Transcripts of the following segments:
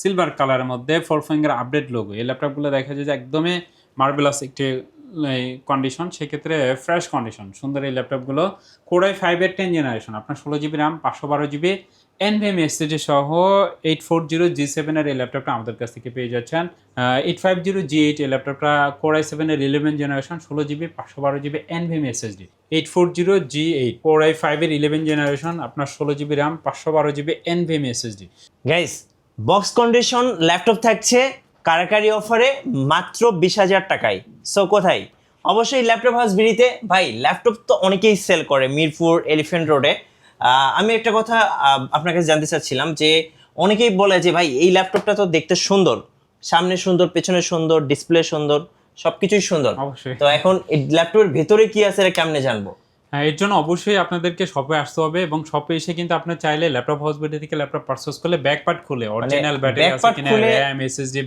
Silver কালারের মধ্যে four finger update logo এই ল্যাপটপগুলো দেখা যায় যে একদমই মার্বেলাস একটি কন্ডিশন সেক্ষেত্রে ফ্রেশ কন্ডিশন সুন্দর এই ল্যাপটপগুলো কোড়াই ফাইভের টেন জেনারেশন আপনার ষোলো জিবি র্যাম পাঁচশো বারো জিবি এনভিএম এসএসডি সহ এইট ফোর জিরো জি সেভেনের এই ল্যাপটপটা আমাদের কাছ থেকে পেয়ে যাচ্ছেন। Eight five zero G eight এই ল্যাপটপটা কোড়াই সেভেনের ইলেভেন জেনারেশন ষোলো জিবি পাঁচশো বারো GB NVMe SSD eight four zero G eight core i ফাইভের ইলেভেন জেনারেশন আপনার ষোলো জিবি র্যাম পাঁচশো বারো GB NVMe SSD guys box condition laptop থাকছে কারাকারি অফারে মাত্র বিশ হাজার টাকায়। সো কোথায়? অবশ্যই ল্যাপটপ হাউস বিড়িতে। ভাই ল্যাপটপ তো অনেকেই সেল করে মিরপুর এলিফেন্ট রোডে আমি একটা কথা আপনার কাছে জানতে চাচ্ছিলাম যে অনেকেই বলে যে ভাই এই ল্যাপটপটা তো দেখতে সুন্দর। সামনে সুন্দর পেছনে সুন্দর ডিসপ্লে সুন্দর সবকিছুই সুন্দর। তো এখন এই ল্যাপটপের ভেতরে কি আছে এটা কেমনে জানব? এর জন্য অবশ্যই আপনাদেরকে শপে আসতে হবে এবং শপে এসে কিন্তু আপনি চাইলে ল্যাপটপ হসপিটাল থেকে ল্যাপটপ পারচেস করলে ব্যাক পার্ট খুলে অরিজিনাল ব্যাটারি back আছে কিনা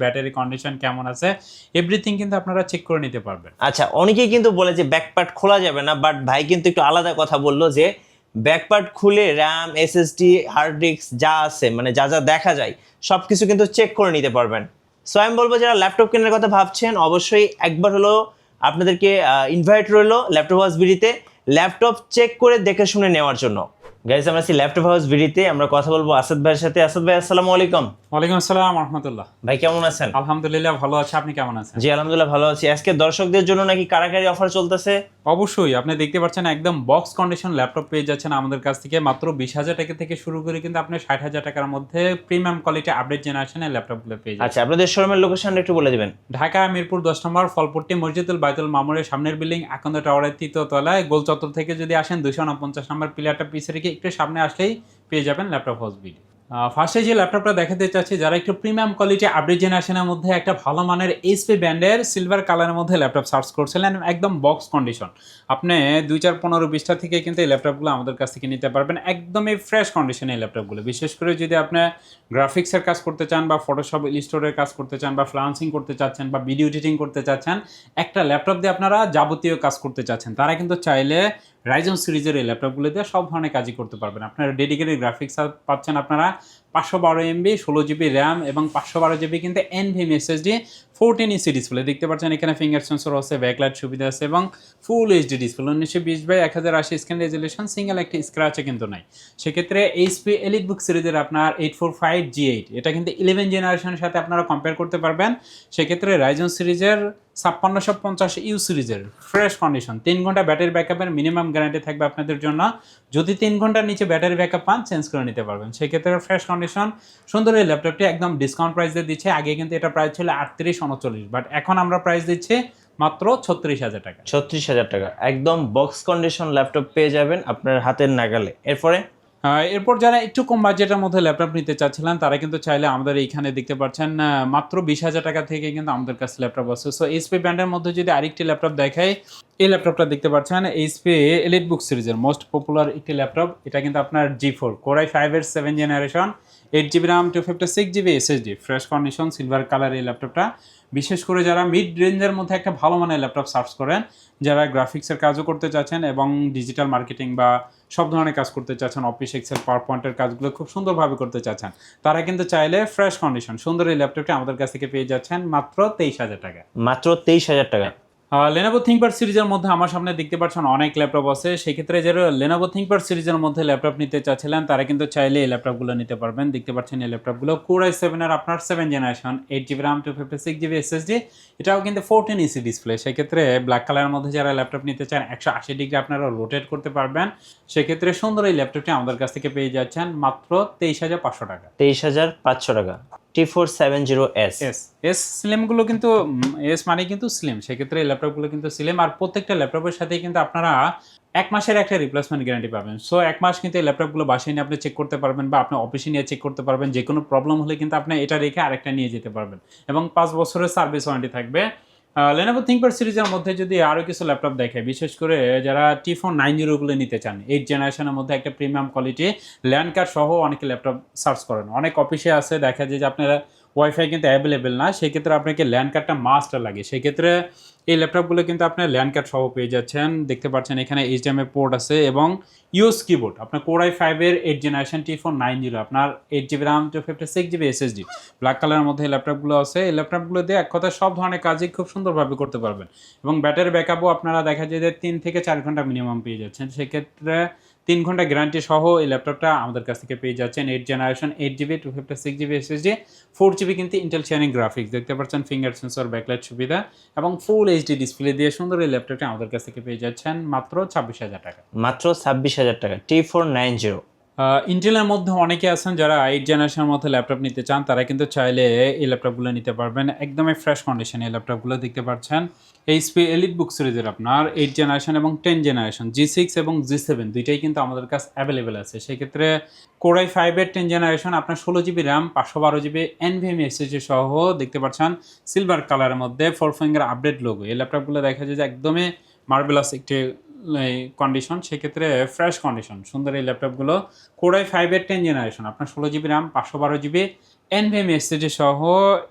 ব্যাটারি কন্ডিশন কেমন আছে এভরিথিং কিন্তু আপনারা চেক করে নিতে পারবেন। আচ্ছা অনেকেই কিন্তু বলে যে ব্যাক পার্ট খোলা যাবে না বাট ভাই কিন্তু একটু আলাদা কথা বলল যে ব্যাক পার্ট খুলে র্যাম এসএসডি হার্ড ডিস্ক যা আছে মানে যা যা দেখা যায় সব কিছু কিন্তু চেক করে নিতে পারবেন। সো আমি বলব যারা ল্যাপটপ কেনার কথা ভাবছেন অবশ্যই একবার হলো আপনাদেরকে ইনভাইট রইল ল্যাপটপ হাউস বিড়িতে ল্যাপটপ চেক করে দেখে শুনে নেওয়ার জন্য। গাইজ আমরা আছি ল্যাপটপ হাউস বিড়িতে আমরা কথা বলব আসাদ ভাইয়ের সাথে। আসাদ ভাই আসসালামু আলাইকুম। ওয়ালাইকুম আসসালাম রহমতুল্লাহ। ভাই কেমন আছেন? আলহামদুলিল্লাহ ভালো আছে। আপনি কেমন আছেন? জি আলহামদুলিল্লাহ ভালো আছি। আজকে দর্শকদের জন্য নাকি কারাকারি অফার চলতেছে? অবশ্যই আপনি দেখতে পাচ্ছেন একদম বক্স কন্ডিশন ল্যাপটপ পেয়ে যাচ্ছেন আমাদের কাছ থেকে। মাত্র বিশ হাজার টাকা থেকে শুরু করে কিন্তু আপনি ষাট হাজার টাকার মধ্যে প্রিমিয়াম কোয়ালিটি আপডেট জেনারেশনের ল্যাপটপগুলো পেয়ে যাচ্ছেন। আচ্ছা আপনাদের শোরুমের লোকেশনটা একটু বলে দিবেন। ঢাকা মিরপুর দশ নম্বর ফলপট্টি মসজিদুল বাইতুল মামুরের সামনের বিল্ডিং আকন্দ টাওয়ারের তৃতীয় তলায় গোল চত্বর থেকে যদি আসেন দুশো উনপঞ্চাশ নম্বর পিলারটা পিছে রেখে একটু সামনে আসলেই পেয়ে যাবেন ল্যাপটপ হাউস বিডি ফার্স্টে যে ল্যাপটপটা দেখাতে চাচ্ছি, যারা একটু প্রিমিয়াম কোয়ালিটি আপডেট জেনারেশনের মধ্যে একটা ভালো মানের এইচপি ব্র্যান্ডের সিলভার কালারের মধ্যে ল্যাপটপ সার্চ করছিলেন একদম বক্স কন্ডিশন আপনি দুই চার পনেরো বিশটা থেকে কিন্তু এই ল্যাপটপগুলো আমাদের কাছ থেকে নিতে পারবেন, একদমই ফ্রেশ কন্ডিশনে এই ল্যাপটপগুলো বিশেষ করে যদি আপনি গ্রাফিক্সের কাজ করতে চান, বা ফটোশপ ইলিস্টোরের কাজ করতে চান, বা ফ্লান্সিং করতে চাচ্ছেন, বা ভিডিও এডিটিং করতে চাচ্ছেন, একটা ল্যাপটপ দিয়ে আপনারা যাবতীয় কাজ করতে চাচ্ছেন, তারা কিন্তু চাইলে রাইজন সিরিজের এই ল্যাপটপগুলো দিয়ে সব ধরনের কাজই করতে পারবেন। আপনারা ডেডিকেটেড গ্রাফিক্স পাচ্ছেন আপনারা পাঁচশো বারো এমবি ষোলো জিবি র্যাম এবং পাঁচশো বারো জিবি কিন্তু এনভিএম এসএসডি ফোরটিন ইসি ডিসপ্লে দেখতে পাচ্ছেন এখানে ফিঙ্গার সেন্সর আছে ব্যাকলাইট সুবিধা আছে এবং ফুল এইচডি ডিসপ্লে উনিশশো বিশ বাই এক হাজার আশি স্ক্যান রেজুলেশন সিঙ্গেল একটি স্ক্র্যাচে কিন্তু নাই। সেক্ষেত্রে এইচপি এলিট বুক সিরিজের আপনার eight four five G eight এটা কিন্তু ইলেভেন জেনারেশনের সাথে আপনারা কম্পেয়ার করতে পারবেন। সেক্ষেত্রে রাইজন সিরিজের ছাপ্পান্নশো পঞ্চাশ ইউ সিরিজের ফ্রেশ কন্ডিশন। তিন ঘণ্টা ব্যাটারি ব্যাকআপের মিনিমাম গ্যারান্টি থাকবে আপনাদের জন্য। যদি তিন ঘণ্টার নিচে ব্যাটারি ব্যাকআপ পান, চেঞ্জ করে নিতে পারবেন। সেক্ষেত্রে ফ্রেশ কন্ডিশন। সুন্দর এই ল্যাপটপটি একদম ডিসকাউন্ট প্রাইস দিয়ে দিচ্ছে। আগে কিন্তু এটা প্রাইস ছিল আটত্রিশ, উনচল্লিশ। বাট এখন আমরা প্রাইস দিচ্ছি মাত্র ছত্রিশ হাজার টাকা। ছত্রিশ হাজার টাকা। একদম বক্স কন্ডিশন ল্যাপটপ পেয়ে যাবেন আপনার হাতের নাগালে। এরপরে এরপর যারা একটু কম বাজেটের মধ্যে ল্যাপটপ নিতে চাচ্ছিলেন, তারা কিন্তু চাইলে আমাদের এইখানে দেখতে পাচ্ছেন মাত্র বিশ হাজার টাকা থেকে কিন্তু আমাদের কাছে ল্যাপটপ আছে। সো এইচপি ব্র্যান্ডের মধ্যে যদি আরেকটি ল্যাপটপ দেখাই, এই ল্যাপটপটা দেখতে পাচ্ছেন এইচপি এলিট বুক সিরিজের মোস্ট পপুলার একটি ল্যাপটপ। এটা কিন্তু আপনার জি ফোর কোরাই ফাইভের seven generation eight GB RAM two fifty six GB SSD fresh condition silver colour এই ল্যাপটপটা বিশেষ করে যারা মিড রেঞ্জের মধ্যে একটা ভালো মানের ল্যাপটপ সার্চ করেন, যারা গ্রাফিক্সের কাজও করতে চাচ্ছেন এবং ডিজিটাল মার্কেটিং বা সব ধরনের কাজ করতে চাচ্ছেন অফিস এক্সেল পাওয়ার পয়েন্টের কাজগুলো খুব সুন্দরভাবে করতে চাচ্ছেন, তারা কিন্তু চাইলে ফ্রেশ কন্ডিশন সুন্দর এই ল্যাপটপটি আমাদের কাছ থেকে পেয়ে যাচ্ছেন মাত্র তেইশ হাজার টাকা। মাত্র তেইশ হাজার টাকা। লেনোভো থিঙ্কপ্যাড সিরিজের মধ্যে আমার সামনে দেখতে পাচ্ছেন অনেক ল্যাপটপ আছে। সেক্ষেত্রে যারা লেনোভো থিঙ্কপ্যাড সিরিজের মধ্যে ল্যাপটপ নিতে চাচ্ছিলেন, তারা কিন্তু চাইলে এই ল্যাপটপগুলো নিতে পারবেন। দেখতে পাচ্ছেন এই ল্যাপটপগুলো কোরাই সেভেনের আপনার seven generation eight GB RAM two fifty six GB SSD এটাও কিন্তু ফোরটিন ইসি ডিসপ্লে সেক্ষেত্রে ব্ল্যাক কালারের মধ্যে যারা ল্যাপটপ নিতে চান, একশো আশি ডিগ্রি আপনারা রোটেট করতে পারবেন। সেক্ষেত্রে সুন্দর এই ল্যাপটপটি আমাদের কাছ থেকে পেয়ে যাচ্ছেন মাত্র তেইশ হাজার পাঁচশো টাকা। তেইশ হাজার পাঁচশো টাকা। T four seven zero S কিন্তু এস মানে কিন্তু স্লিম সেক্ষেত্রে এই ল্যাপটপগুলো কিন্তু স্লিম আর প্রত্যেকটা ল্যাপটপের সাথেই কিন্তু আপনারা এক মাসের একটা রিপ্লেসমেন্ট গ্যারান্টি পাবেন। সো এক মাস কিন্তু এই ল্যাপটপগুলো বাসায় নিয়ে আপনি চেক করতে পারবেন বা আপনি অফিসে নিয়ে চেক করতে পারবেন। যে কোনো প্রবলেম হলে কিন্তু আপনি এটা রেখে আরেকটা নিয়ে যেতে পারবেন। এবং পাঁচ বছরের সার্ভিস ওয়ারেন্টি থাকবে। লেনোভো থিঙ্কপ্যাড সিরিজের মধ্যে যদি আরও কিছু ল্যাপটপ দেখে, বিশেষ করে যারা টি ফোন নাইন জিরোগুলো নিতে চান এইট জেনারেশনের মধ্যে একটা প্রিমিয়াম কোয়ালিটি ল্যান্ড কার্ড সহ অনেকে ল্যাপটপ সার্চ করেন। অনেক অফিসে আছে, দেখা যায় যে আপনারা ওয়াইফাই কিন্তু অ্যাভেলেবেল না, সেক্ষেত্রে আপনাকে ল্যান্ড কার্ডটা মাস্ট লাগে। সেক্ষেত্রে এই ল্যাপটপগুলো কিন্তু আপনার ল্যান্ড কার্ড সহ পেয়ে যাচ্ছেন। দেখতে পাচ্ছেন এখানে এইচডিএমআই পোর্ট আছে এবং ইউএস কিবোর্ড আপনার কোরাই ফাইভের eight generation T four nine zero আপনার eight GB RAM two fifty six GB SSD black কালারের মধ্যে এই ল্যাপটপগুলো আছে। এই ল্যাপটপগুলো দিয়ে এক কথায় সব ধরনের কাজই খুব সুন্দরভাবে করতে পারবেন। এবং ব্যাটারি ব্যাকআপও আপনারা দেখা যায় যে তিন থেকে চার ঘণ্টা মিনিমাম পেয়ে যাচ্ছেন। সেক্ষেত্রে তিন ঘণ্টা গ্যারান্টি সহ এই ল্যাপটপটা আমাদের কাছ থেকে পেয়ে যাচ্ছেন eight generation eight GB two fifty six GB SSD four GB কিন্তু ইন্টেল শেয়ারিং গ্রাফিক্স দেখতে পাচ্ছেন ফিঙ্গার সেন্সর ব্যাকলাইট সুবিধা এবং ফুল এইচডি ডিসপ্লে দিয়ে সুন্দর এই ল্যাপটপটা আমাদের কাছ থেকে পেয়ে যাচ্ছেন মাত্র ছাব্বিশ হাজার টাকা। মাত্র ছাব্বিশ হাজার টাকা টি ফোর নাইন জিরো ইন্টেলের মধ্যে অনেকে আছেন যারা এইট জেনারেশনের মধ্যে ল্যাপটপ নিতে চান, তারা কিন্তু চাইলে এই ল্যাপটপগুলো নিতে পারবেন। একদমই ফ্রেশ কন্ডিশনে এই ল্যাপটপগুলো দেখতে পাচ্ছেন। এইচপি এলিট বুক সিরিজের আপনার এইট জেনারেশন এবং টেন জেনারেশন জি সিক্স এবং জি সেভেন দুইটাই কিন্তু আমাদের কাছে অ্যাভেলেবেল আছে। সেক্ষেত্রে কোরাই ফাইভের টেন জেনারেশন আপনার ষোলো জিবি র্যাম পাঁচশো বারো জিবি এনভিএম এসএসডি সহ দেখতে পাচ্ছেন। সিলভার কালারের মধ্যে ফোর ফিঙ্গার আপডেট লোগো এই ল্যাপটপগুলো দেখা যায় যে একদমই মার্বেলাস একটি কন্ডিশন সেক্ষেত্রে ফ্রেশ কন্ডিশন সুন্দর এই ল্যাপটপগুলো কোরাই ফাইভের টেন জেনারেশন আপনার ষোলো জিবি র্যাম পাঁচশো বারো জিবি এনভিএম এসএসডি সহ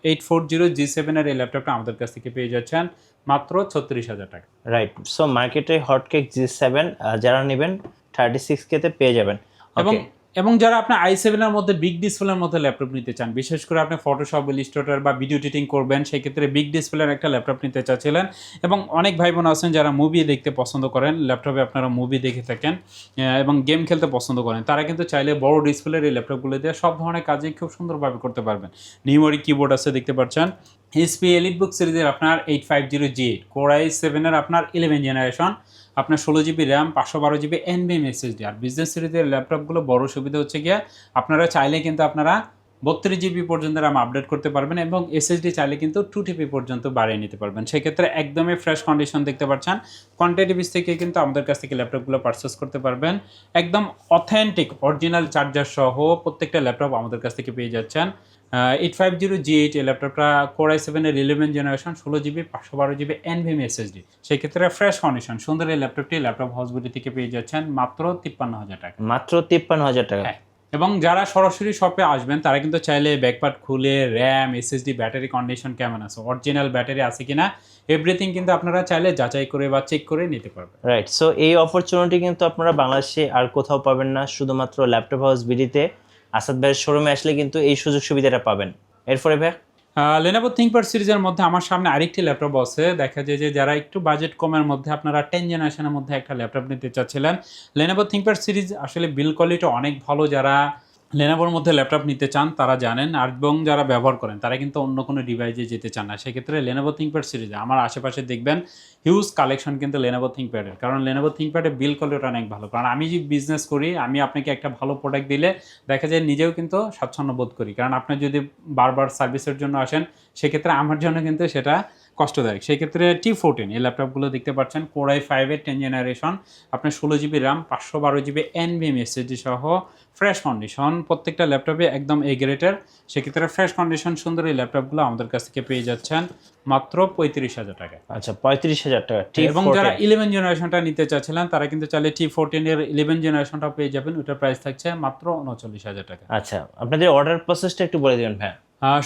এইট ফোর জিরো জি সেভেনের এই ল্যাপটপটা আমাদের কাছ থেকে পেয়ে যাচ্ছেন মাত্র ছত্রিশ হাজার টাকা। রাইট সো মার্কেটে হটকেক জি সেভেন যারা নেবেন থার্টি সিক্স কেতে পেয়ে যাবেন। এবং. এবং যারা আপনার আই সেভেনের মধ্যে বিগ ডিসপ্লের মধ্যে ল্যাপটপ নিতে চান, বিশেষ করে আপনি ফটোশপ ইলিস্ট্রেটর বা ভিডিও এডিটিং করবেন সেই ক্ষেত্রে বিগ ডিসপ্লের একটা ল্যাপটপ নিতে চাচ্ছিলেন এবং অনেক ভাই বোন আছেন যারা মুভি দেখতে পছন্দ করেন ল্যাপটপে আপনারা মুভি দেখে থাকেন এবং গেম খেলতে পছন্দ করেন। তারা কিন্তু চাইলে বড় ডিসপ্লের এই ল্যাপটপগুলো দিয়ে সব ধরনের কাজই খুব সুন্দরভাবে করতে পারবেন। নিউমারি কিবোর্ড আছে, দেখতে পাচ্ছেন। এইচপি এলিট বুক সিরিজের আপনার eight five zero G eight core i সেভেনের আপনার ইলেভেন জেনারেশন আপনার ষোলো জিবি র্যাম পাঁচশো বারো জিবি এনবিএম এসএসডি আর বিজনেস সিরিজের ল্যাপটপগুলো বড় সুবিধা হচ্ছে গিয়ে আপনারা চাইলে কিন্তু আপনারা বত্রিশ জিবি পর্যন্ত র্যাম আপডেট করতে পারবেন এবং এসএসডি চাইলে কিন্তু টু টিপি পর্যন্ত বাড়িয়ে নিতে পারবেন। সেক্ষেত্রে একদমই ফ্রেশ কন্ডিশন দেখতে পাচ্ছেন। কোয়ান্টিটিভিস থেকে কিন্তু আমাদের কাছ থেকে ল্যাপটপগুলো পারচেস করতে পারবেন। একদম অথেন্টিক অরিজিনাল চার্জার সহ প্রত্যেকটা ল্যাপটপ আমাদের কাছ থেকে পেয়ে যাচ্ছেন। Eight five zero G eight এই ল্যাপটপটা কোরাই সেভেনের ইলেভেন জেনারেশন ষোলো জিবি পাঁচশো বারো জিবি এনভিএম এসএসডি সেক্ষেত্রে ফ্রেশ কন্ডিশন সুন্দর এই ল্যাপটপটি ল্যাপটপ হাউসবিটি থেকে পেয়ে যাচ্ছেন মাত্র তিপ্পান্ন হাজার টাকা। মাত্র তিপ্পান্ন হাজার টাকা। হ্যাঁ। এবং যারা সরাসরি শপে আসবেন, তারা কিন্তু চাইলে ব্যাকপার্ট খুলে র্যাম এসএসডি ব্যাটারি কন্ডিশন কেমন আছে অরিজিনাল ব্যাটারি আছে কিনা এভরিথিং কিন্তু আপনারা চাইলে যাচাই করে বা চেক করে নিতে পারবেন। রাইট সো এই অপরচুনিটি কিন্তু আপনারা বাংলাদেশে আর কোথাও পাবেন না, শুধুমাত্র ল্যাপটপ হাউস বিডিতে। আসাদ ভাইয়ের শোরুমে আসলে কিন্তু এই সুযোগ সুবিধাটা পাবেন। এরপরে ভাই লেনোভো থিঙ্কপ্যাড সিরিজের মধ্যে আমার সামনে আরেকটি ল্যাপটপ আছে। দেখা যায় যে যারা একটু বাজেট কমের মধ্যে আপনারা টেন জেনারেশনের মধ্যে একটা ল্যাপটপ নিতে চাচ্ছিলেন লেনোভো থিঙ্কপ্যাড সিরিজ আসলে বিল কোয়ালিটি অনেক ভালো। যারা লেনোভোর মধ্যে ল্যাপটপ নিতে চান, তারা জানেন, আর এবং যারা ব্যবহার করেন, তারা কিন্তু অন্য কোনো ডিভাইসে যেতে চান না। সেক্ষেত্রে লেনোভো থিঙ্কপ্যাড সিরিজে আমার আশেপাশে দেখবেন হিউজ কালেকশন কিন্তু লেনোভো থিঙ্কপ্যাডের কারণ লেনোভো থিঙ্কপ্যাডের বিল কোয়ালিটি অনেক ভালো। কারণ আমি যে বিজনেস করি, আমি আপনাকে একটা ভালো প্রোডাক্ট দিলে দেখা যায় নিজেও কিন্তু স্বাচ্ছন্দ্য বোধ করি। কারণ আপনি যদি বারবার সার্ভিসের জন্য আসেন, সেক্ষেত্রে আমার জন্য কিন্তু সেটা কষ্টদায়ক। সেক্ষেত্রে টি ফোরটিন এই ল্যাপটপগুলো দেখতে পাচ্ছেন কোরাই ফাইভের টেন জেনারেশন আপনার ষোলো জিবি র্যাম পাঁচশো বারো জিবি এনভিএম এসএসডি সহ ফ্রেশ কন্ডিশন প্রত্যেকটা ল্যাপটপে একদম এ গ্রেটের সেক্ষেত্রে ফ্রেশ কন্ডিশন সুন্দর এই ল্যাপটপগুলো আমাদের কাছ থেকে পেয়ে যাচ্ছেন মাত্র পঁয়ত্রিশ হাজার টাকা। আচ্ছা পঁয়ত্রিশ হাজার টাকা এবং যারা ইলেভেন জেনারেশনটা নিতে চাচ্ছিলেন তারা কিন্তু চাইলে টি ফোরটিনের ইলেভেন জেনারেশনটা পেয়ে যাবেন ওটার প্রাইস থাকছে মাত্র উনচল্লিশ হাজার টাকা। আচ্ছা আপনাদের অর্ডার প্রসেসটা একটু বলে দেবেন আহ,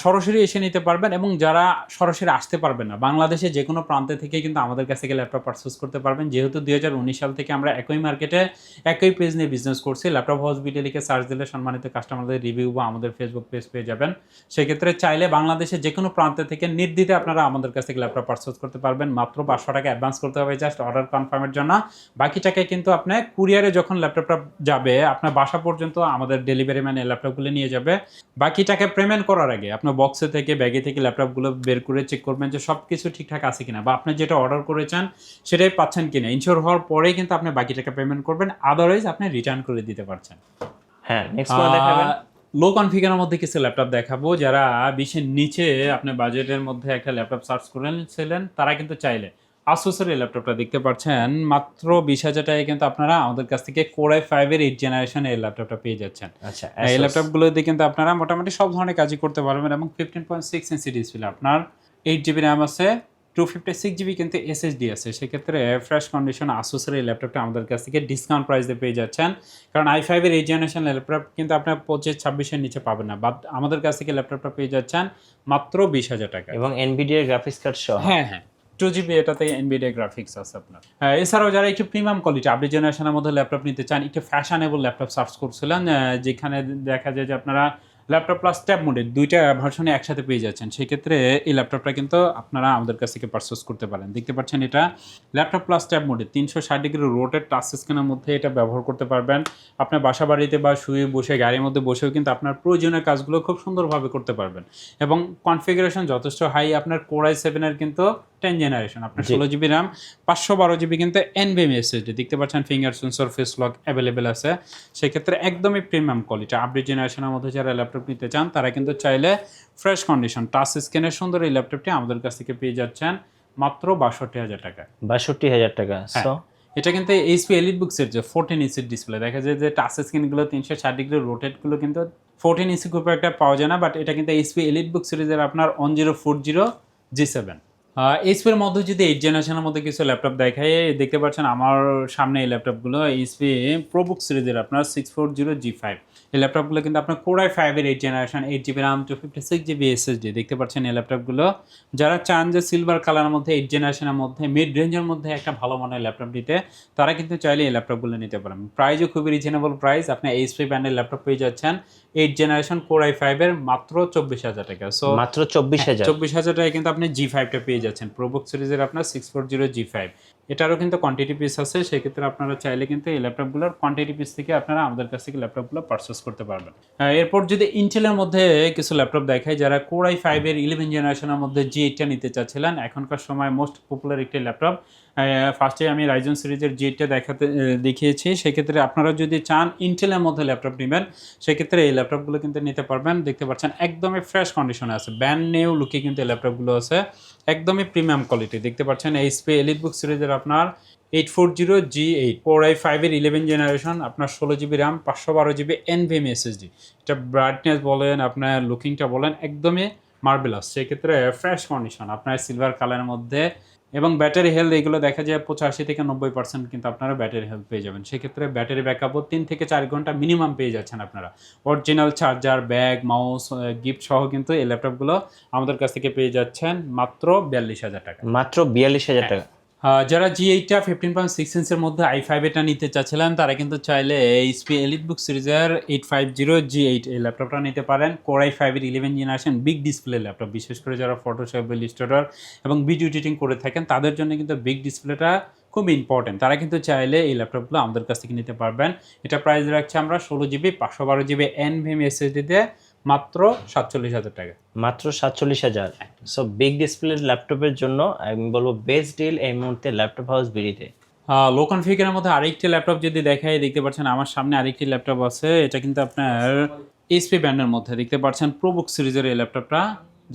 সরাসরি এসে নিতে পারবেন এবং যারা সরাসরি আসতে পারবেন না বাংলাদেশে যে কোনো প্রান্তে থেকে কিন্তু আমাদের কাছ থেকে ল্যাপটপ পারচেস করতে পারবেন। যেহেতু দুই হাজার উনিশ সাল থেকে আমরা একই মার্কেটে একই পেজ নিয়ে বিজনেস করছি, ল্যাপটপ লিখে সার্চ দিলে সম্মানিত কাস্টমারদের রিভিউ বা আমাদের ফেসবুক পেজ পেয়ে যাবেন। সেক্ষেত্রে চাইলে বাংলাদেশে যে কোনো প্রান্তে থেকে নির্দ্বিধে আপনারা আমাদের কাছ থেকে ল্যাপটপ পারচেস করতে পারবেন। মাত্র পাঁচশো টাকা অ্যাডভান্স করতে হবে জাস্ট অর্ডার কনফার্মের জন্য। বাকি টাকায় কিন্তু আপনি কুরিয়ারে যখন ল্যাপটপটা যাবে, আপনার বাসা পর্যন্ত আমাদের ডেলিভারি ম্যান এই ল্যাপটপগুলো নিয়ে যাবে। বাকি টাকা পেমেন্ট করার আগে আপনার বক্সে থেকে ব্যাগে থেকে ল্যাপটপগুলো বের করে চেক করবেন যে সব কিছু ঠিকঠাক আছে কিনা বা আপনি যেটা অর্ডার করেছেন সেটাই পাচ্ছেন কিনা। ইনশোর হওয়ার পরেই কিন্তু আপনি বাকি টাকা পেমেন্ট করবেন আদারওয়াইজ আপনি রিটার্ন করে দিতে পারছেন। হ্যাঁ লো কনফিগারের মধ্যে কিছু ল্যাপটপ দেখাবো। যারা বিশের নিচে আপনার বাজেটের মধ্যে একটা ল্যাপটপ সার্চ করেছিলেন তারা কিন্তু চাইলে আসুসের এই ল্যাপটপটা দেখতে পাচ্ছেন মাত্র বিশ হাজার টাকায় কিন্তু আপনারা আমাদের কাছ থেকে কোরাই ফাইভের এইট জেনারেশন এই ল্যাপটপটা পেয়ে যাচ্ছেন। আচ্ছা এই ল্যাপটপগুলো দিয়ে কিন্তু আপনারা মোটামুটি সব ধরনের কাজই করতে পারবেন এবং fifteen point six inch display আপনার এইট জিবি র্যাম আছে টু ফিফটি সিক্স জিবি কিন্তু এসএসডি আছে। সেক্ষেত্রে ফ্রেশ কন্ডিশন আসুসের এই ল্যাপটপটা আমাদের কাছ থেকে ডিসকাউন্ট প্রাইসে পেয়ে যাচ্ছেন। কারণ আই ফাইভের এই জেনারেশন ল্যাপটপ কিন্তু আপনার পঁচিশ ছাব্বিশের নিচে পাবেন না। বাট আমাদের কাছ থেকে ল্যাপটপটা পেয়ে যাচ্ছেন মাত্র বিশ হাজার টাকা এবং এনভিডিআর গ্রাফিক্স কার্ড সহ। হ্যাঁ হ্যাঁ। টু জিবি এটাতে এনবিডিয়া গ্রাফিক্স আছে আপনার। এছাড়াও যারা একটু প্রিমিয়াম কোয়ালিটি আপনি জেনারেশনের মধ্যে ল্যাপটপ নিতে চান, একটু ফ্যাশনেবল ল্যাপটপ সার্চ করছিলেন যেখানে দেখা যায় যে আপনারা ল্যাপটপ প্লাস ট্যাব মোডে দুইটা ভার্সনে একসাথে পেয়ে যাচ্ছেন। সেক্ষেত্রে এই ল্যাপটপটা কিন্তু আপনারা আমাদের কাছ থেকে পারচেস করতে পারেন। দেখতে পাচ্ছেন এটা ল্যাপটপ প্লাস ট্যাব মোডে তিনশো ষাট ডিগ্রি রোটেড টাচ স্ক্রিনের মধ্যে এটা ব্যবহার করতে পারবেন। আপনার বাসা বাড়িতে বা শুয়ে বসে, গাড়ির মধ্যে বসেও কিন্তু আপনার প্রয়োজনীয় কাজগুলো খুব সুন্দরভাবে করতে পারবেন। এবং কনফিগারেশন যথেষ্ট হাই আপনার কোরাই সেভেনের কিন্তু টেন জেনারেশন আপনার ষোলো জিবি র্যাম পাঁচশো বারো জিবি কিন্তু এনভিএম এসএসডি দেখতে পাচ্ছেন finger sensor face lock available আছে। সেক্ষেত্রে একদমই প্রিমিয়াম কোয়ালিটি আপডেট জেনারেশনের মধ্যে যারা ল্যাপটপ নিতে চান তারা কিন্তু চাইলে ফ্রেশ কন্ডিশন টাচ স্ক্রিনের সুন্দর এই ল্যাপটপটি আমাদের কাছ থেকে পেয়ে যাচ্ছেন মাত্র বাষট্টি হাজার টাকা। বাষট্টি হাজার টাকা হ্যাঁ। এটা কিন্তু এইচপি এলিট বুকসের যে ফোরটিন ইঞ্চির ডিসপ্লে দেখা যায় যে টাচ স্ক্রিনগুলো তিনশো ষাট ডিগ্রি রোটেটগুলো কিন্তু ফোরটিন ইঞ্চি খুব একটা পাওয়া যায় না বাট এটা কিন্তু এইচপি এলিট বুক সিরিজের আপনার one zero four zero G seven এইচপির মধ্যে যদি এইট জেনারেশনের মধ্যে কিছু ল্যাপটপ দেখায় দেখতে পাচ্ছেন আমার সামনে এই ল্যাপটপগুলো এইচপি প্রোবুক সিরিজের আপনার six four zero G five এই ল্যাপটপগুলো কিন্তু আপনার কোরাই ফাইভের eight generation eight GB RAM two fifty six GB SSD দেখতে পাচ্ছেন এই ল্যাপটপগুলো যারা চান যে সিলভার কালারের মধ্যে এইট জেনারেশনের মধ্যে মিড রেঞ্জের মধ্যে একটা ভালো মানের ল্যাপটপ নিতে, তারা কিন্তু চাইলে এই ল্যাপটপগুলো নিতে পারেন। প্রাইসও খুবই রিজনেবল প্রাইস আপনি এইচপি ব্র্যান্ডের ল্যাপটপ পেয়ে যাচ্ছেন। এইট জেনারেশন কোরাই ফাইভের মাত্র চব্বিশ হাজার টাকা। সো মাত্র চব্বিশ হাজার। চব্বিশ হাজার টাকায় কিন্তু আপনি জি ফাইভটা পেয়ে যাচ্ছেন। প্রোবুক সিরিজের আপনার six four zero G five এটারও কিন্তু কোয়ান্টিটি পিস আছে সেক্ষেত্রে আপনারা চাইলে কিন্তু এই ল্যাপটপগুলোর কোয়ান্টিটি পিস থেকে আপনারা আমাদের কাছ থেকে ল্যাপটপগুলো পারচেস করতে পারবেন। আহ, এরপর যদি ইন্টেলের মধ্যে কিছু ল্যাপটপ দেখায় যারা কোরাই ফাইভের ইলেভেন জেনারেশনের মধ্যে জি এইটটা নিতে চাচ্ছিলেন এখনকার সময় মোস্ট পপুলার একটি ল্যাপটপ ফার্স্টে আমি রাইজন সিরিজের জি দেখাতে দেখিয়েছি। সেক্ষেত্রে আপনারা যদি চান ইন্টেলের মধ্যে ল্যাপটপ নেবেন, সেক্ষেত্রে এই ল্যাপটপগুলো কিন্তু নিতে পারবেন। দেখতে পাচ্ছেন, একদমই ফ্রেশ কন্ডিশনে আছে। ব্যান্ড নিউ লুকে কিন্তু এই ল্যাপটপগুলো আছে। একদমই প্রিমিয়াম কোয়ালিটি দেখতে পাচ্ছেন এইচপি এলিট বুক সিরিজের আপনার eight four zero G eight four i ফাইভের ইলেভেন জেনারেশন আপনার ষোলো জিবি র্যাম পাঁচশো বারো জিবি এনভিএম এসএসডি এটা ব্রাইটনেস বলেন, আপনার লুকিংটা বলেন, একদমই মার্বেলাস সেক্ষেত্রে ফ্রেশ কন্ডিশন আপনার সিলভার কালারের মধ্যে এবং ব্যাটারি হেলথ এগুলো দেখা যায় পঁচাশি থেকে নব্বই পার্সেন্ট কিন্তু আপনারা ব্যাটারি হেলথ পেয়ে যাবেন। সেক্ষেত্রে ব্যাটারি ব্যাক ব্যাকআপও তিন থেকে চার ঘণ্টা মিনিমাম পেয়ে যাচ্ছেন আপনারা। Original charger bag mouse gift সহ কিন্তু এই ল্যাপটপগুলো আমাদের কাছ থেকে পেয়ে যাচ্ছেন মাত্র বিয়াল্লিশ হাজার টাকা। মাত্র বিয়াল্লিশ হাজার। টাকা। যারা জি এইটটা ফিফটিন পয়েন্ট সিক্স ইঞ্চের মধ্যে আই ফাইভ এটা নিতে চাচ্ছিলেন, তারা কিন্তু চাইলে এইচপি এলিট বুক সিরিজের eight five zero G eight এই ল্যাপটপটা নিতে পারেন। কোর আই ফাইভের eleven generation big display laptop, বিশেষ করে যারা ফটোশপ ইলিস্ট্রেটর এবং ভিডিও এডিটিং করে থাকেন, তাদের জন্য কিন্তু বিগ ডিসপ্লেটা খুব ইম্পর্টেন্ট তারা কিন্তু চাইলে এই ল্যাপটপগুলো আমাদের কাছ থেকে নিতে পারবেন। এটা প্রাইস রাখছি আমরা ষোলো জিবি পাঁচশো বারো জিবি এন এনভিএম এসএসডিতে মাত্র সাতচল্লিশ হাজার টাকা। মাত্র সাতচল্লিশ হাজার। সো বিগ ডিসপ্লে ল্যাপটপের জন্য আমি বলব বেস্ট ডিল এই মুহূর্তে ল্যাপটপ হাউস বিডিতে লো কনফিগারের মধ্যে আরেকটি ল্যাপটপ যদি দেখাই দেখতে পাচ্ছেন আমার সামনে আরেকটি ল্যাপটপ আছে। এটা কিন্তু আপনার এইচপি ব্যান্ডের মধ্যে। দেখতে পাচ্ছেন প্রোবুক সিরিজের এই ল্যাপটপটা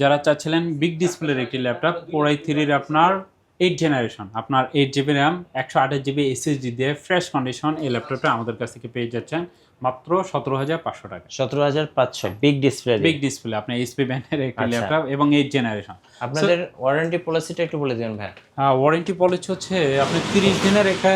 যারা চাচ্ছিলেন বিগ ডিসপ্লের একটি ল্যাপটপ কোরাই থ্রির আপনার এইট জেনারেশন আপনার এইট জিবি র্যাম একশো আঠাশ জিবি এসএসডি দিয়ে ফ্রেশ কন্ডিশন এই ল্যাপটপটা আমাদের কাছ থেকে পেয়ে যাচ্ছেন। মাত্র সতেরো হাজার পাঁচশো টাকা। সতেরো হাজার পাঁচশো বিগ ডিসপ্লে বিগ ডিসপ্লে আপনার এইচপি ব্র্যান্ডের একটি আচ্ছা। ল্যাপটপ এবং এইট জেনারেশন আপনাদের ওয়ারেন্টি পলিসিটা একটু বলে দিবেন ভাই হ্যাঁ ওয়ারেন্টি পলিসি হচ্ছে আপনি তিরিশ দিনের একটা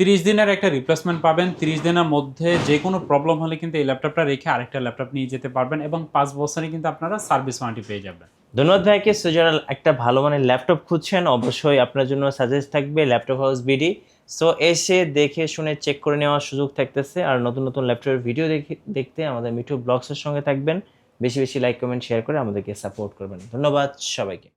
তিরিশ দিনের একটা রিপ্লেসমেন্ট পাবেন। তিরিশ দিনের মধ্যে যে কোনো প্রবলেম হলে কিন্তু এই ল্যাপটপটা রেখে আরেকটা ল্যাপটপ নিয়ে যেতে পারবেন এবং পাঁচ বছরে কিন্তু আপনারা সার্ভিস ওয়ারেন্টি পেয়ে যাবেন। ধন্যবাদ ভাইকে সো যারা একটা ভালো মানের ল্যাপটপ খুঁজছেন অবশ্যই আপনার জন্য সাজেস্ট থাকবে ল্যাপটপ হাউস বিডি সো এসে দেখে শুনে চেক করে নেওয়ার সুযোগ থাকতেছে। আর নতুন নতুন ল্যাপটপের ভিডিও দেখে, দেখতে আমাদের মিঠু ব্লগসের সঙ্গে থাকবেন। বেশি বেশি লাইক কমেন্ট শেয়ার করে আমাদেরকে সাপোর্ট করবেন। ধন্যবাদ সবাইকে।